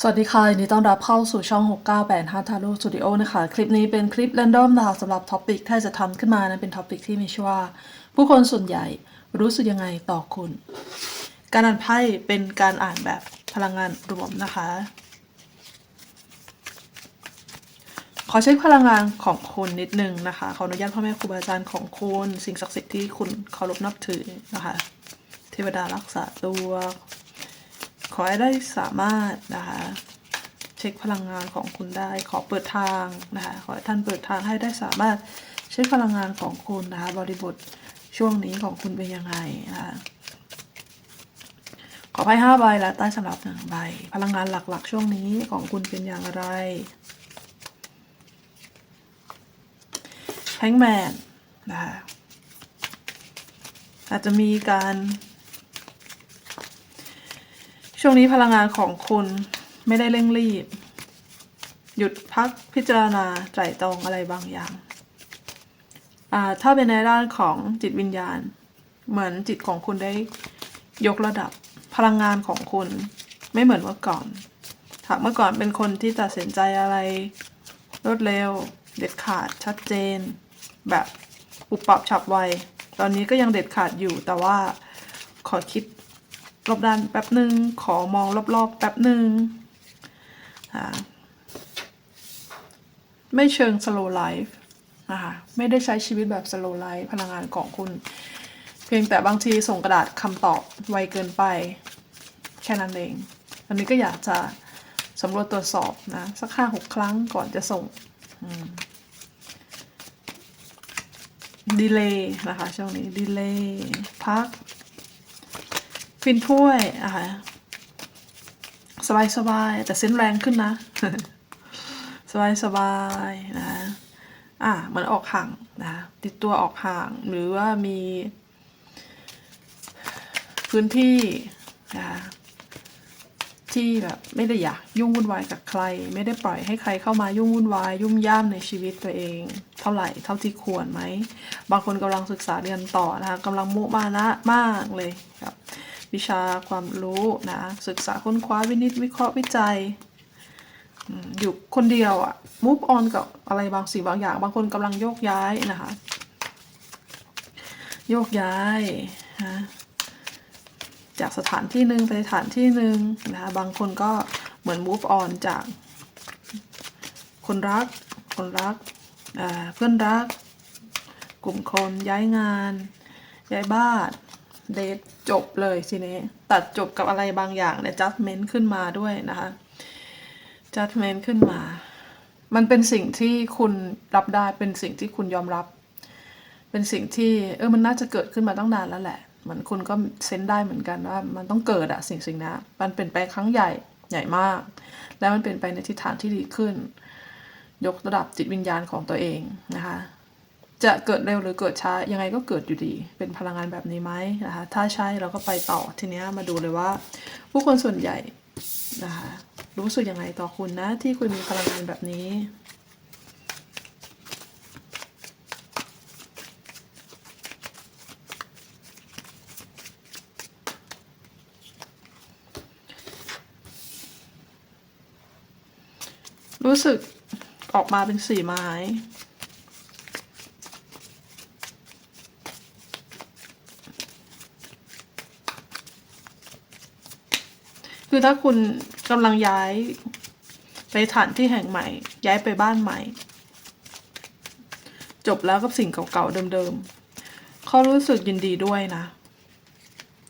สวัสดีค่ะยินดีต้อนรับเข้าสู่ช่อง 698 h a t a r o Studio นะคะ คลิปนี้เป็นคลิป r รนดอมนะคะสำหรับท็อปิกที่จะทำขึ้นมานั้นเป็นท็อปิกที่มีชื่อว่า ผู้คนส่วนใหญ่รู้สึกยังไงต่อคุณ การอ่านไพ่เป็นการอ่านแบบพลังงานรวมนะคะ ขอเช็คพลังงานของคุณนิดนึงนะคะ ขออนุญาตพ่อแม่ครูบาอาจารย์ของคุณสิ่งศักดิ์สิทธิ์ที่คุณเคารพนับถือนะคะ เทวดารักษาตัว ขอให้ได้สามารถนะคะเช็คพลังงานของคุณได้ ขอเปิดทางนะคะขอให้ท่านเปิดทางให้ได้สามารถเช็คพลังงานของคุณนะคะบริบทช่วงนี้ของคุณเป็นยังไงนะคะขอไพ่ห้าใบและใต้สำหรับหนึ่งใบ พลังงานหลักๆ ช่วงนี้ของคุณเป็นอย่างไรแฮงแมนนะคะอาจจะมีการ ช่วงนี้พลังงานของคุณไม่ได้เร่งรีบ หยุดพักพิจารณาไตร่ตรองอะไรบางอย่างถ้าเป็นในด้านของจิตวิญญาณ เหมือนจิตของคุณได้ยกระดับพลังงานของคุณไม่เหมือนเมื่อก่อนหาเมื่อก่อนเป็นคนที่ตัดสินใจอะไรรวดเร็ว เด็ดขาดชัดเจน แบบปุบปับฉับไว ตอนนี้ก็ยังเด็ดขาดอยู่แต่ว่าขอคิด รอบด้านแป๊บหนึ่งขอมองรอบๆแป๊บหนึ่งไม่เชิง slow life นะคะไม่ได้ใช้ชีวิตแบบ slow life พลังงานของคุณ เพียงแต่บางทีส่งกระดาษคำตอบไวเกินไป แค่นั้นเอง อันนี้ก็อยากจะสำรวจตรวจสอบนะ สักห้าหกครั้งก่อนจะส่งดีเลย์นะคะช่วงนี้ดีเลย์พัก ฟินถ้วยอะค่ะสบายสบายแต่เส้นแรงขึ้นนะ สบายสบายนะอะเหมือนออกห่างนะติดตัวออกห่าง หรือว่ามี พื้นที่นะที่แบบไม่ได้อยากยุ่งวุ่นวายกับใคร ไม่ได้ปล่อยให้ใครเข้ามายุ่งวุ่นวาย ยุ่งย่ามในชีวิตตัวเอง เท่าไหร่เท่าที่ควรไหม บางคนกำลังศึกษาเรียนต่อนะคะกำลังมุมานะมากเลยครับ วิชาความรู้นะศึกษาค้นคว้าวินิจวิเคราะห์วิจัยอยู่คนเดียวอะ move on กับอะไรบางสิ่งบางอย่าง บางคนกำลังโยกย้ายนะคะ โยกย้ายนะจากสถานที่หนึ่งไปสถานที่หนึ่งนะคะบางคนก็เหมือน move on จาก คนรัก คนรักเพื่อนรัก กลุ่มคนย้ายงาน ย้ายบ้าน เดทจบเลยทีนี้ ตัดจบกับอะไรบางอย่างเนี่ย judgment ขึ้นมาด้วยนะคะ judgment ขึ้นมา มันเป็นสิ่งที่คุณรับได้เป็นสิ่งที่คุณยอมรับ เป็นสิ่งที่เออมันน่าจะเกิดขึ้นมาตั้งนานแล้วแหละเหมือนคุณก็เซนได้เหมือนกันว่า มันต้องเกิดอะสิ่งสิ่งนี้มันเป็นไปครั้งใหญ่ใหญ่มาก แล้วมันเป็นไปในทิศทางที่ดีขึ้น ยกระดับจิตวิญญาณของตัวเองนะคะ จะเกิดเร็วหรือเกิดช้ายังไงก็เกิดอยู่ดี เป็นพลังงานแบบนี้ไหมนะคะถ้าใช่เราก็ไปต่อทีเนี้ยมาดูเลยว่า ผู้คนส่วนใหญ่นะคะรู้สึกยังไงต่อคุณนะ ที่คุณมีพลังงานแบบนี้รู้สึกออกมาเป็นสีไม้ คือถ้าคุณกำลังย้ายไปสถานที่แห่งใหม่ ย้ายไปบ้านใหม่ จบแล้วกับสิ่งเก่าๆเดิมๆเขารู้สึกยินดีด้วยนะ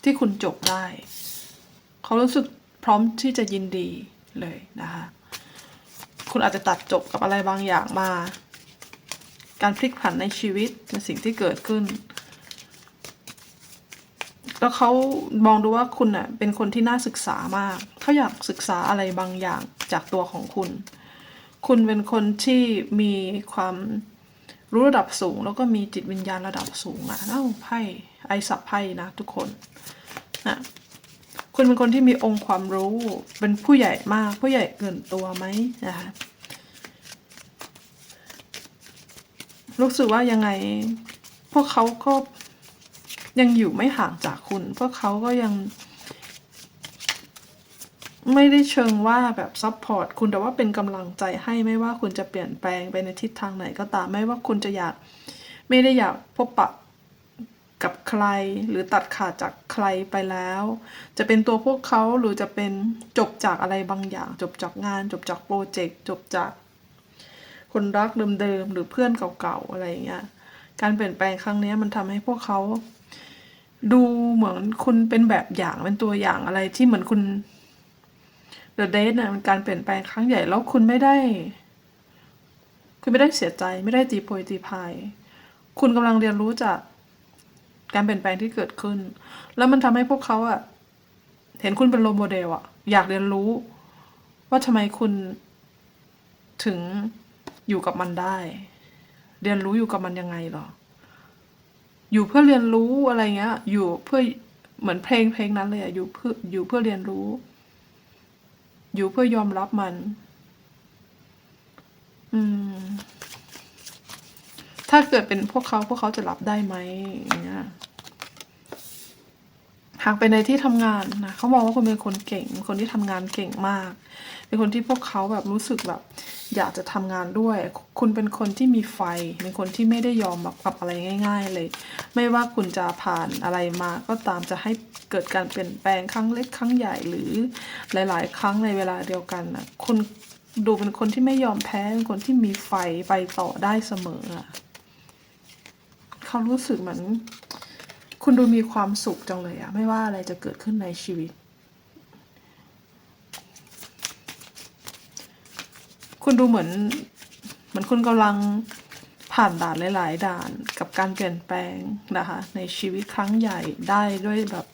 ที่คุณจบได้เขารู้สึกพร้อมที่จะยินดีเลยนะคะคุณอาจจะตัดจบกับอะไรบางอย่างมา การพลิกผันในชีวิตในสิ่งที่เกิดขึ้น แล้วเขามองดูว่าคุณน่ะเป็นคนที่น่าศึกษามาก เขาอยากศึกษาอะไรบางอย่างจากตัวของคุณ คุณเป็นคนที่มีความรู้ระดับสูง แล้วก็มีจิตวิญญาณระดับสูงอะเอ้าไพ่ไอสับไพ่นะทุกคนนะคุณเป็นคนที่มีองค์ความรู้ เป็นผู้ใหญ่มาก ผู้ใหญ่เกินตัวไหมนะคะรู้สึกว่ายังไง พวกเขาก็ ยังอยู่ไม่ห่างจากคุณ พวกเขาก็ยัง ไม่ได้เชิงว่าแบบซัพพอร์ตคุณแต่ว่าเป็นกำลังใจให้ไม่ว่าคุณจะเปลี่ยนแปลงไปในทิศทางไหนก็ตามไม่ว่าคุณจะอยาก ไม่ได้อยากพบปะกับใครหรือตัดขาดจากใครไปแล้ว จะเป็นตัวพวกเขาหรือจะเป็นจบจากอะไรบางอย่าง จบจากงาน จบจากโปรเจกต์จบจาก คนรักเดิมๆหรือเพื่อนเก่าๆอะไรอย่างเงี้ยการเปลี่ยนแปลงครั้งนี้มันทำให้พวกเขา ดูเหมือนคุณเป็นแบบอย่างเป็นตัวอย่างอะไรที่เหมือนคุณ The Date เนี่ยมันการเปลี่ยนแปลงครั้งใหญ่แล้วคุณไม่ได้ คุณไม่ได้เสียใจไม่ได้ตีโพยตีพายคุณกำลังเรียนรู้จากการเปลี่ยนแปลงที่เกิดขึ้น แล้วมันทำให้พวกเขาอะเห็นคุณเป็นโรลโมเดลอะอยากเรียนรู้ ว่าทำไมคุณถึงอยู่กับมันได้ เรียนรู้อยู่กับมันยังไงหรอ อยู่เพื่อเรียนรู้อะไรเงี้ย อยู่เพื่อเหมือนเพลงเพลงนั้นเลยอะอยู่เพื่ออยู่เพื่อเรียนรู้ อยู่เพื่อยอมรับมัน อืม ถ้าเกิดเป็นพวกเขาพวกเขาจะรับได้ไหมอย่างเงี้ย หากไปในที่ทำงานนะเขามองว่าคุณเป็นคนเก่งเป็นคนที่ทำงานเก่งมาก เป็นคนที่พวกเขาแบบรู้สึกแบบ อยากจะทำงานด้วย คุณเป็นคนที่มีไฟ เป็นคนที่ไม่ได้ยอมแบบกับอะไรง่าย ๆ เลย ไม่ว่าคุณจะผ่านอะไรมาก็ตามจะให้เกิดการเปลี่ยนแปลงครั้งเล็กครั้งใหญ่หรือหลาย ๆ ครั้งในเวลาเดียวกันนะคุณดูเป็นคนที่ไม่ยอมแพ้เป็นคนที่มีไฟไปต่อได้เสมอเขารู้สึกเหมือน คุณดูมีความสุขจังเลยอะไม่ว่าอะไรจะเกิดขึ้นในชีวิต คุณดูเหมือนเหมือนคุณกำลังผ่านด่านหลาย ๆ ด่านกับการเปลี่ยนแปลงนะคะ ในชีวิตครั้งใหญ่ได้ด้วยแบบ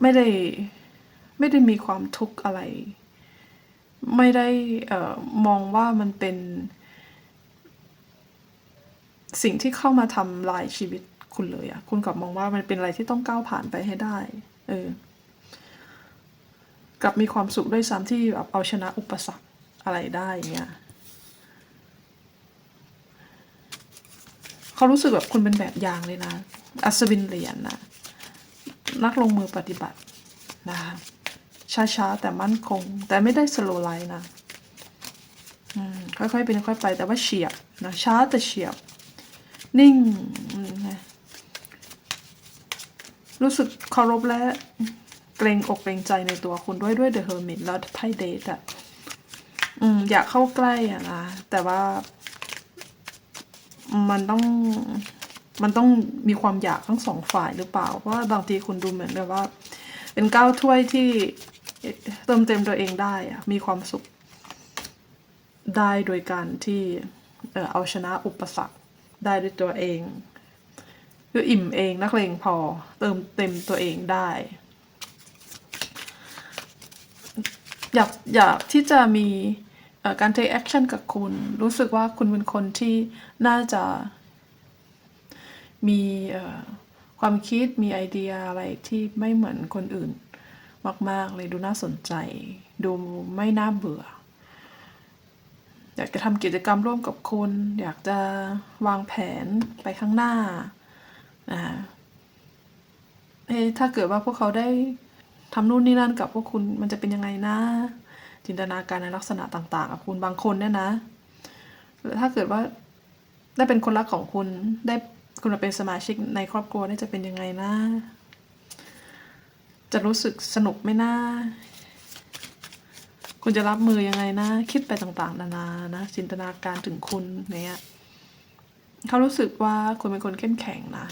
ไม่ได้ไม่ได้มีความทุกข์อะไร ไม่ได้เอ่อมองว่ามันเป็น สิ่งที่เข้ามาทำลายชีวิตคุณเลยอะคุณกลับมองว่ามันเป็นอะไรที่ต้องก้าวผ่านไปให้ได้ เออกลับมีความสุขด้วยซ้ำที่แบบเอาชนะอุปสรรคอะไรได้เงี้ยเขารู้สึกแบบคุณเป็นแบบอย่างเลยนะ อัศวินเหรียญนะนักลงมือปฏิบัตินะคะช้าๆ แต่มั่นคง แต่ไม่ได้สโลไลน์นะค่อยๆเป็นค่อยไปแต่ว่าเฉียบนะช้าแต่เฉียบ นิ่งนะรู้สึกเคารพและเกรงอกเกรงใจในตัวคุณด้วยด้วยเดอะเฮอร์มิตแล้วไพ่เดทอะอืมอยากเข้าใกล้อะนะแต่ว่า มันต้องมันต้องมีความอยากทั้งสองฝ่ายหรือเปล่า เพราะว่าบางทีคุณดูเหมือนแบบว่า เป็นก้าวถ้วยที่เติมเต็มตัวเองได้อะมีความสุขได้โดยการที่เออเอาชนะอุปสรรค ได้ด้วยตัวเอง คืออิ่มเองนักเลงพอเติมเต็มตัวเองได้ อยากอยากที่จะมีการ take action กับคุณ รู้สึกว่าคุณเป็นคนที่น่าจะมีความคิดมีไอเดียอะไรที่ไม่เหมือนคนอื่น มาก ๆ เลยดูน่าสนใจ ดูไม่น่าเบื่อ อยากจะทำกิจกรรมร่วมกับคุณ อยากจะวางแผนไปข้างหน้านะเอถ้าเกิดว่าพวกเขาได้ทำนู่นนี่นั่นกับพวกคุณมันจะเป็นยังไงนะ จินตนาการในลักษณะต่างๆกับคุณบางคนเนี่ยนะหรือถ้าเกิดว่าได้เป็นคนรักของคุณได้คุณมาเป็นสมาชิกในครอบครัวนี่จะเป็นยังไงนะ จะรู้สึกสนุกไหมนะ คุณจะรับมือยังไงนะ คิดไปต่างๆ นานานะจินตนาการถึงคุณเนี่ยเขารู้สึกว่าคุณเป็นคนเข้มแข็งนะ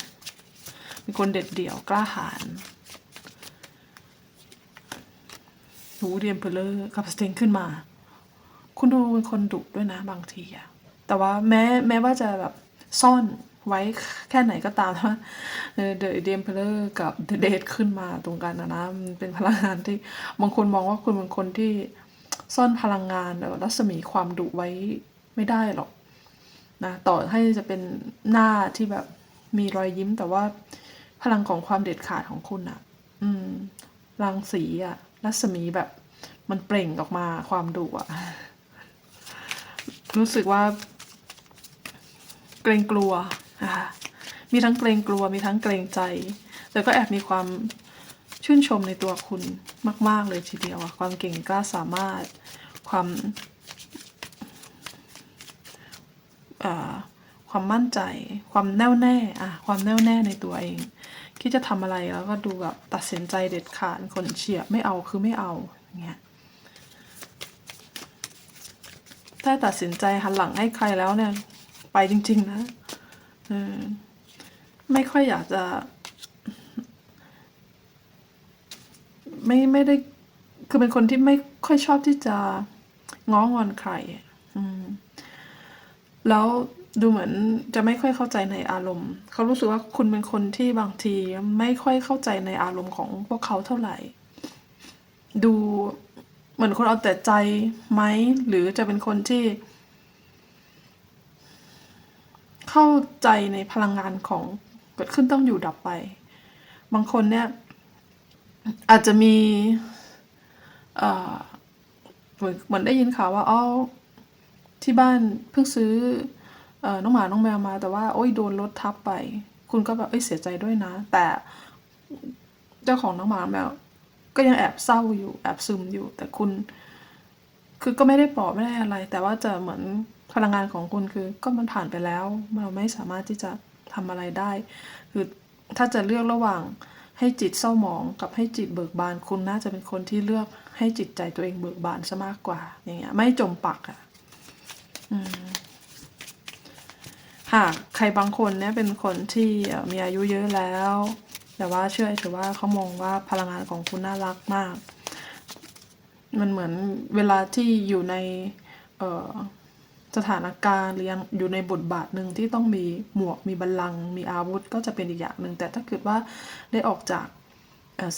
เป็นคนเด็ดเดี่ยวกล้าหาญหูเรียนเพลเลอร์กับสเตงขึ้นมา คุณดูเป็นคนดุด้วยนะบางทีอะแต่ว่าแม้แม้ว่าจะแบบซ่อนไว้แค่ไหนก็ตามนะเดอะเดมเพลเลอร์กับเดเดทขึ้นมาตรงกันนะนะมันเป็นพลังงานที่บางคนมองว่าคุณเป็นคนที่ ซ่อนพลังงานรัศมีความดุไว้ไม่ได้หรอกนะต่อให้จะเป็นหน้าที่แบบมีรอยยิ้ม แต่ว่าพลังของความเด็ดขาดของคุณอะอืมรังสีอะรัศมีแบบมันเปล่งออกมาความดุอะรู้สึกว่า เกรงกลัวนะคะมีทั้งเกรงกลัวมีทั้งเกรงใจ แต่ก็แอบมีความ ชื่นชมในตัวคุณมาก ๆ เลยทีเดียวอะความเก่งกล้าสามารถความความมั่นใจ ความแน่วแน่อะความแน่วแน่ในตัวเองคิดจะทำอะไรแล้วก็ดูแบบตัดสินใจเด็ดขาดคนเฉียบไม่เอาคือไม่เอาอย่างเงี้ยถ้าตัดสินใจหันหลังให้ใครแล้วเนี่ย ไปจริง ๆ นะไม่ค่อยอยากจะ ไม่ไม่ได้ คือเป็นคนที่ไม่ค่อยชอบที่จะง้องอนใครอะอืมแล้วดูเหมือนจะไม่ค่อยเข้าใจในอารมณ์ เขารู้สึกว่าคุณเป็นคนที่บางทีไม่ค่อยเข้าใจในอารมณ์ของพวกเขาเท่าไหร่ ดูเหมือนคนเอาแต่ใจไหม หรือจะเป็นคนที่ เข้าใจในพลังงานของเกิดขึ้นต้องอยู่ดับไป บางคนเนี่ย อาจจะมีเหมือนเหมือนได้ยินข่าวว่าอ๋อที่บ้านเพิ่งซื้ออน้องหมาน้องแมวมา แต่ว่าโอ้ยโดนรถทับไป คุณก็แบบเอ้ยเสียใจด้วยนะ แต่เจ้าของน้องหมาแมวก็ยังแอบเศร้าอยู่แอบซึมอยู่ แต่คุณ คือก็ไม่ได้ปลอบไม่ได้อะไร แต่ว่าจะเหมือนพลังงานของคุณคือก็มันผ่านไปแล้ว เราไม่สามารถที่จะทำอะไรได้ คือถ้าจะเลือกระหว่าง ให้จิตเศร้าหมองกับให้จิตเบิกบาน คุณน่าจะเป็นคนที่เลือกให้จิตใจตัวเองเบิกบานซะมากกว่า อย่างเงี้ย ไม่จมปักอะ่ะหากใครบางคนเนี่ยเป็นคนที่มีอายุเยอะแล้ว แต่ว่าเชื่อถือว่าเขามองว่าพลังงานของคุณน่ารักมาก มันเหมือนเวลาที่อยู่ในเออ สถานการณ์หรือยังอยู่ในบทบาทหนึ่งที่ต้องมีหมวกมีบัลลังก์มีอาวุธก็จะเป็นอีกอย่างหนึ่ง แต่ถ้าเกิดว่าได้ออกจาก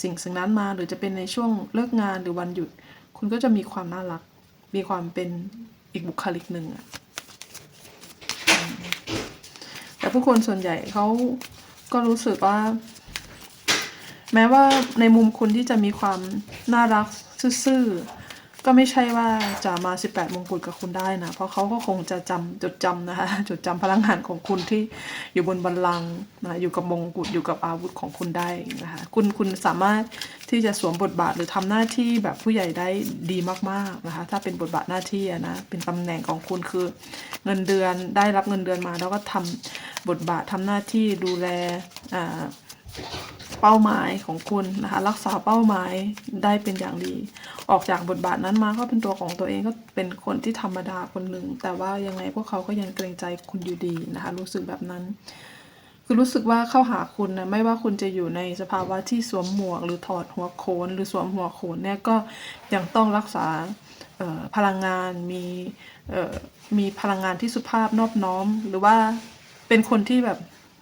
สิ่งสิ่งนั้นมาหรือจะเป็นในช่วงเลิกงานหรือวันหยุด คุณก็จะมีความน่ารัก มีความเป็นอีกบุคลิกหนึ่งอะแต่ผู้คนส่วนใหญ่เขาก็รู้สึกว่า แม้ว่าในมุมคุณที่จะมีความน่ารักซื่อๆ ก็ไม่ใช่ว่าจะมา 18 มงกุฎกับคุณได้นะ เพราะเขาก็คงจะจำจดจำนะคะจดจำพลังงานของคุณที่อยู่บนบัลลังก์นะอยู่กับมงกุฎอยู่กับอาวุธของคุณได้นะคะคุณคุณสามารถที่จะสวมบทบาทหรือทำหน้าที่แบบผู้ใหญ่ได้ดีมากๆนะคะถ้าเป็นบทบาทหน้าที่นะเป็นตำแหน่งของคุณคือเงินเดือนได้รับเงินเดือนมา แล้วก็ทำบทบาททำหน้าที่ดูแลอ่า เป้าหมายของคุณนะคะ รักษาเป้าหมายได้เป็นอย่างดี ออกจากบทบาทนั้นมาก็เป็นตัวของตัวเองก็เป็นคนที่ธรรมดาคนหนึ่ง แต่ว่ายังไงพวกเขาก็ยังเกรงใจคุณอยู่ดีนะคะ รู้สึกแบบนั้น คือรู้สึกว่าเข้าหาคุณนะไม่ว่าคุณจะอยู่ในสภาวะที่สวมหมวก หรือถอดหัวโขน หรือสวมหัวโขนเนี่ยก็ยังต้องรักษาพลังงานมีมีพลังงานที่สุภาพนอบน้อม หรือว่าเป็นคนที่แบบ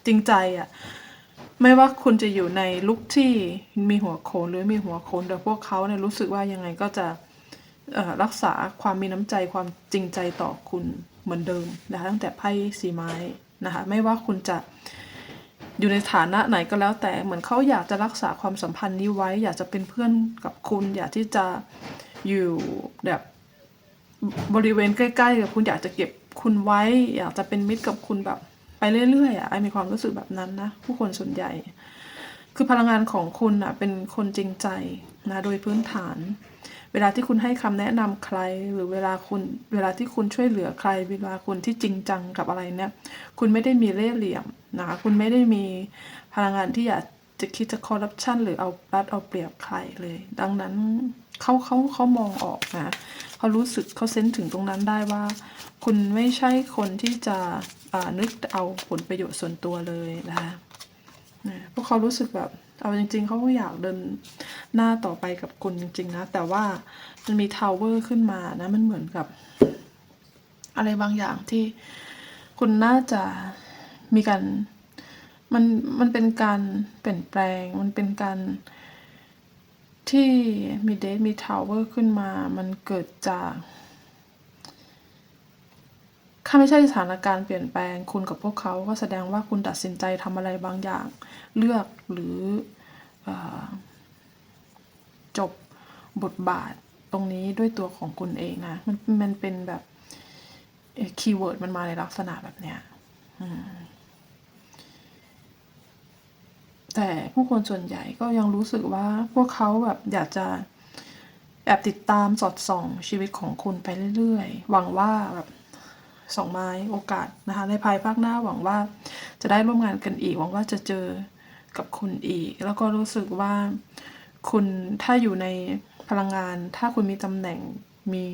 จริงใจอะ่ะ ไม่ว่าคุณจะอยู่ในลุคที่มีหัวโขนหรือมีหัวโขนแต่พวกเขาเนี่ยรู้สึกว่ายังไงก็จะรักษาความมีน้ำใจความจริงใจต่อคุณเหมือนเดิมนะคะตั้งแต่ไพ่สีไม้นะคะไม่ว่าคุณจะอยู่ในฐานะไหนก็แล้วแต่เหมือนเขาอยากจะรักษาความสัมพันธ์นี้ไว้ อยากจะเป็นเพื่อนกับคุณ อยากที่จะอยู่แบบบริเวณใกล้ๆกับคุณอยากจะเก็บคุณไว้ อยากจะเป็นมิตรกับคุณแบบ ไปเรื่อยๆอะไอมีความรู้สึกแบบนั้นนะผู้คนส่วนใหญ่ คือพลังงานของคุณอะเป็นคนจริงใจนะโดยพื้นฐาน เวลาที่คุณให้คำแนะนำใคร หรือเวลาคุณเวลาที่คุณช่วยเหลือใคร เวลาคุณที่จริงจังกับอะไรเนี่ย คุณไม่ได้มีเล่ห์เหลี่ยมนะคะคุณไม่ได้มีพลังงานที่อยากจะคิดจะคอร์รัปชันหรือเอารัดเอาเปรียบใครเลย ดังนั้นเขาเขาเขามองออกนะเขารู้สึกเขาเซนส์ถึงตรงนั้นได้ว่า คุณไม่ใช่คนที่จะ นึกเอาผลประโยชน์ส่วนตัวเลยนะคะพวกเขารู้สึกแบบเอาจริง ๆเขาก็อยากเดินหน้าต่อไปกับคุณจริง ๆ นะ แต่ว่ามันมีทาวเวอร์ขึ้นมานะ มันเหมือนกับ อะไรบางอย่างที่คุณน่าจะมีการมันมันเป็นการเปลี่ยนแปลง มันเป็นการที่มีเดทมีทาวเวอร์ขึ้นมา มันเกิดจาก ถ้าไม่ใช่สถานการณ์เปลี่ยนแปลงคุณกับพวกเขาก็แสดงว่าคุณตัดสินใจทำอะไรบางอย่าง เลือกหรืออจบบทบาทตรงนี้ด้วยตัวของคุณเองนะ มันมันเป็นแบบคีย์เวิร์ดมันมาในลักษณะแบบเนี้ยแต่ผู้คนส่วนใหญ่ก็ยังรู้สึกว่าพวกเขาแบบอยากจะแอบติดตามสอดส่องชีวิตของคุณไปเรื่อยๆ หวังว่าแบบ สองไม้โอกาสนะคะ ในภายภาคหน้าหวังว่าจะได้ร่วมงานกันอีก หวังว่าจะเจอกับคุณอีก แล้วก็รู้สึกว่าคุณถ้าอยู่ในพลังงาน ถ้าคุณมีตำแหน่งมี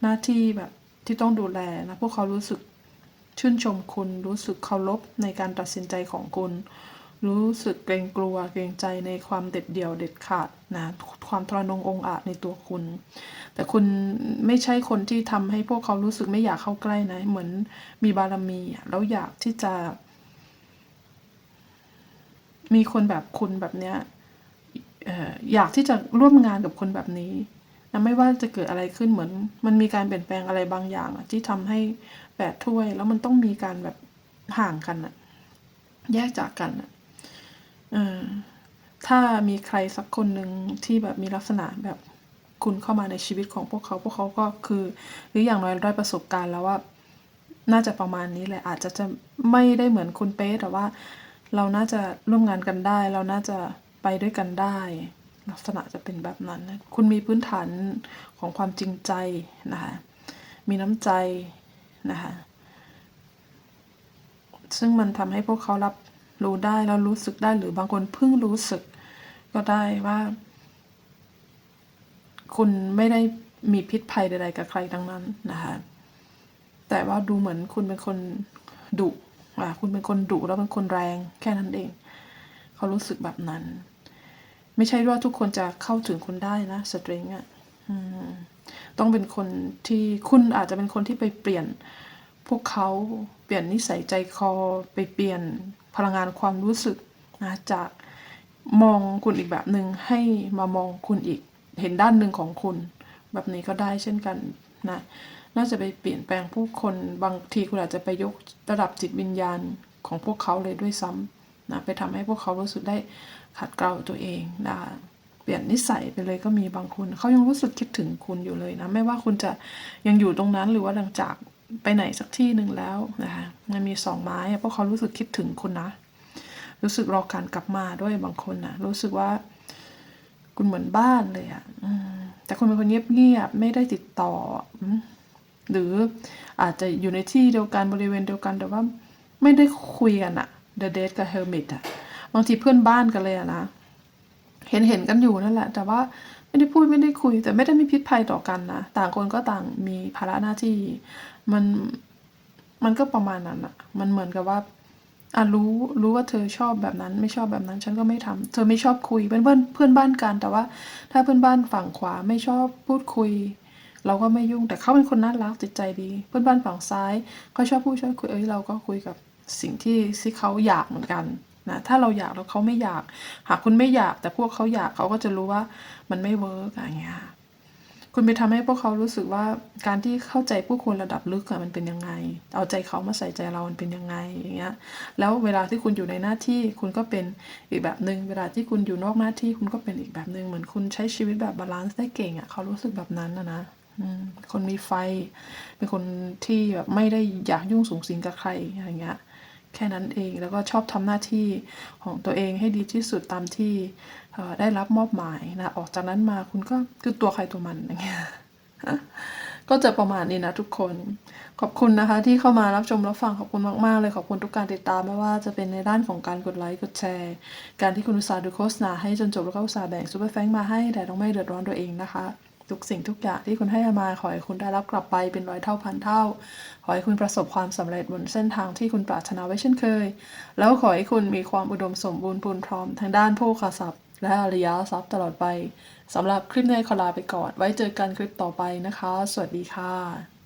หน้าที่แบบที่ต้องดูแลนะพวกเขารู้สึกชื่นชมคุณรู้สึกเคารพในการตัดสินใจของคุณ รู้สึกเกรงกลัวเกรงใจในความเด็ดเดี่ยวเด็ดขาดนะความทรนงองอาจในตัวคุณ แต่คุณไม่ใช่คนที่ทำให้พวกเขารู้สึกไม่อยากเข้าใกล้นะ เหมือนมีบารมีแล้วอยากที่จะ มีคนแบบคุณแบบเนี้ยอยากที่จะร่วมงานกับคนแบบนี้นะไม่ว่าจะเกิดอะไรขึ้นเหมือน มันมีการเปลี่ยนแปลงอะไรบางอย่างที่ทำให้แปดถ้วย แล้วมันต้องมีการแบบห่างกันอะแยกจากกันอะ เออถ้ามีใครสักคนหนึ่งที่แบบมีลักษณะแบบคุณเข้ามาในชีวิตของพวกเขา พวกเขาก็คือ หรืออย่างน้อยได้ประสบการณ์แล้วว่า น่าจะประมาณนี้แหละ อาจจะจะไม่ได้เหมือนคุณเป๊ะแต่ว่า เราน่าจะร่วมงานกันได้ เราน่าจะไปด้วยกันได้ ลักษณะจะเป็นแบบนั้น คุณมีพื้นฐานของความจริงใจนะคะมีน้ำใจนะคะซึ่งมันทำให้พวกเขารับ รู้ได้แล้วรู้สึกได้หรือบางคนเพิ่งรู้สึก ก็ได้ว่า คุณไม่ได้มีพิษภัยใดๆกับใครทั้งนั้นนะคะแต่ว่าดูเหมือนคุณเป็นคนดุอะคุณเป็นคนดุแล้วเป็นคนแรงแค่นั้นเอง เขารู้สึกแบบนั้น ไม่ใช่ว่าทุกคนจะเข้าถึงคุณได้นะสตริงอะต้องเป็นคนที่คุณอาจจะเป็นคนที่ไปเปลี่ยน พวกเขาเปลี่ยนนิสัยใจคอไปเปลี่ยน พลังงานความรู้สึกนะจากมองคุณอีกแบบหนึ่งให้มามองคุณอีกเห็นด้านหนึ่งของคุณ แบบนี้ก็ได้เช่นกันนะน่าจะไปเปลี่ยนแปลงผู้คนบางทีคุณอาจจะไปยกระดับจิตวิญญาณของพวกเขาเลยด้วยซ้ำนะไปทำให้พวกเขารู้สึกได้ขัดเกลาตัวเองนะเปลี่ยนนิสัยไปเลยก็มีบางคนเขายังรู้สึกคิดถึงคุณอยู่เลยนะไม่ว่าคุณจะยังอยู่ตรงนั้นหรือว่าหลังจาก ไปไหนสักที่หนึ่งแล้วนะคะมันมีสองไม้เพราะเขารู้สึกคิดถึงคุณนะ รู้สึกรอการกลับมาด้วยบางคนนะรู้สึกว่า คุณเหมือนบ้านเลยอะ่ะแต่คุณเป็นคนเงียบๆไม่ได้ติดต่อ หรืออาจจะอยู่ในที่เดียวกันบริเวณเดียวกันแต่ว่าไม่ได้คุยกันอะ The Death กับ Hermit อะบางทีเพื่อนบ้านกันเลยอะนะ เห็นเห็นกันอยู่นั่นแหละ แต่ว่า ไม่ได้พูดไม่ได้คุย แต่ไม่ได้มีพิษภัยต่อกันนะต่างคนก็ต่างมีภาระหน้าที่ มันมันก็ประมาณนั้นอะมันเหมือนกับว่าอะรู้รู้ว่าเธอชอบแบบนั้น ไม่ชอบแบบนั้น ฉันก็ไม่ทำเธอไม่ชอบคุยเป็นเพื่อนเพื่อนบ้านกัน แต่ว่า ถ้าเพื่อนบ้านฝั่งขวาไม่ชอบพูดคุย เราก็ไม่ยุ่งแต่เขาเป็นคนน่ารักจิตใจดี เพื่อนบ้านฝั่งซ้ายเขาชอบพูดชอบคุยเอ้ยเราก็คุยกับสิ่งที่ที่เขาอยากเหมือนกัน นะถ้าเราอยากแล้วเขาไม่อยาก หากคุณไม่อยาก แต่พวกเขาอยากเขาก็จะรู้ว่ามันไม่เวิร์กอะไรเงี้ยคุณไปทำให้พวกเขารู้สึกว่าการที่เข้าใจผู้คนระดับลึกอะมันเป็นยังไง เอาใจเขามาใส่ใจเรามันเป็นยังไงอย่างเงี้ยแล้วเวลาที่คุณอยู่ในหน้าที่คุณก็เป็นอีกแบบหนึ่งเวลาที่คุณอยู่นอกหน้าที่คุณก็เป็นอีกแบบหนึ่งเหมือนคุณใช้ชีวิตแบบบาลานซ์ได้เก่งอะเขารู้สึกแบบนั้นนะนะคนมีไฟ เป็นคนที่แบบไม่ได้อยากยุ่งสูงสิงกับใครอะไรเงี้ย แค่นั้นเองแล้วก็ชอบทำหน้าที่ของตัวเองให้ดีที่สุดตามที่ได้รับมอบหมายนะออกจากนั้นมาคุณก็คือตัวใครตัวมันอย่างเงี้ยก็จะประมาณนี้นะทุกคน ขอบคุณนะคะ ที่เข้ามารับชมรับฟังขอบคุณมากๆเลยขอบคุณทุกการติดตามไม่ว่าจะเป็นในด้านของการกดไลค์กดแชร์ การที่คุณอุตส่าห์ดูโฆษณาให้จนจบแล้วก็อุตส่าห์แบ่งซูเปอร์แฟงมาให้แต่ต้องไม่เดือดร้อนตัวเองนะคะ ทุกสิ่งทุกอย่างที่คุณให้มาขอให้คุณได้รับกลับไปเป็นร้อยเท่าพันเท่า ขอให้คุณประสบความสำเร็จบนเส้นทางที่คุณปรารถนาไว้เช่นเคย แล้วขอให้คุณมีความอุดมสมบูรณ์พูนพร้อมทางด้านโภคทรัพย์และอริยทรัพย์ตลอดไปสำหรับคลิปนี้ขอลาไปก่อน ไว้เจอกันคลิปต่อไปนะคะ สวัสดีค่ะ